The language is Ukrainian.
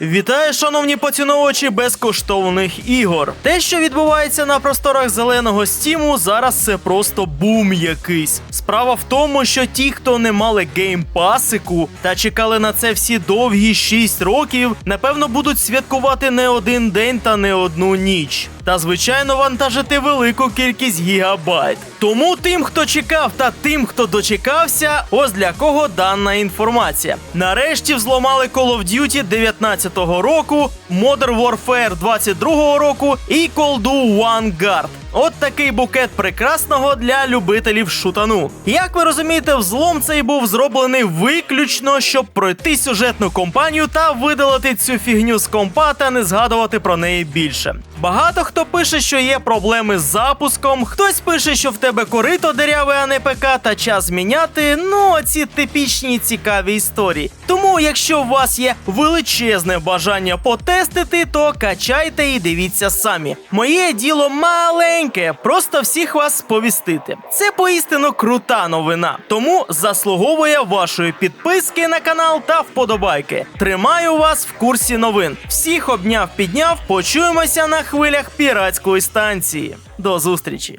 Вітаю, шановні поціновувачі безкоштовних ігор. Те, що відбувається на просторах зеленого стіму, зараз це просто бум якийсь. Справа в тому, що ті, хто не мали геймпасику та чекали на це всі довгі 6 років, напевно будуть святкувати не один день та не одну ніч. Та звичайно вантажити велику кількість гігабайт. Тому тим, хто чекав, та тим, хто дочекався, ось для кого дана інформація. Нарешті взломали Call of Duty 19-го року, Modern Warfare 22-го року і Cold War Vanguard. От такий букет прекрасного для любителів шутану. Як ви розумієте, взлом цей був зроблений виключно, щоб пройти сюжетну кампанію та видалити цю фігню з компа та не згадувати про неї більше. Багато хто пише, що є проблеми з запуском, хтось пише, що в тебе корито деряве, а не ПК, та час міняти. Ну, ці типічні цікаві історії. Тому, якщо у вас є величезне бажання потестити, то качайте і дивіться самі. Моє діло маленьке, просто всіх вас сповістити. Це поістину крута новина, тому заслуговує вашої підписки на канал та вподобайки. Тримаю вас в курсі новин. Всіх обняв, підняв. Почуємося на хвилях піратської станції. До зустрічі!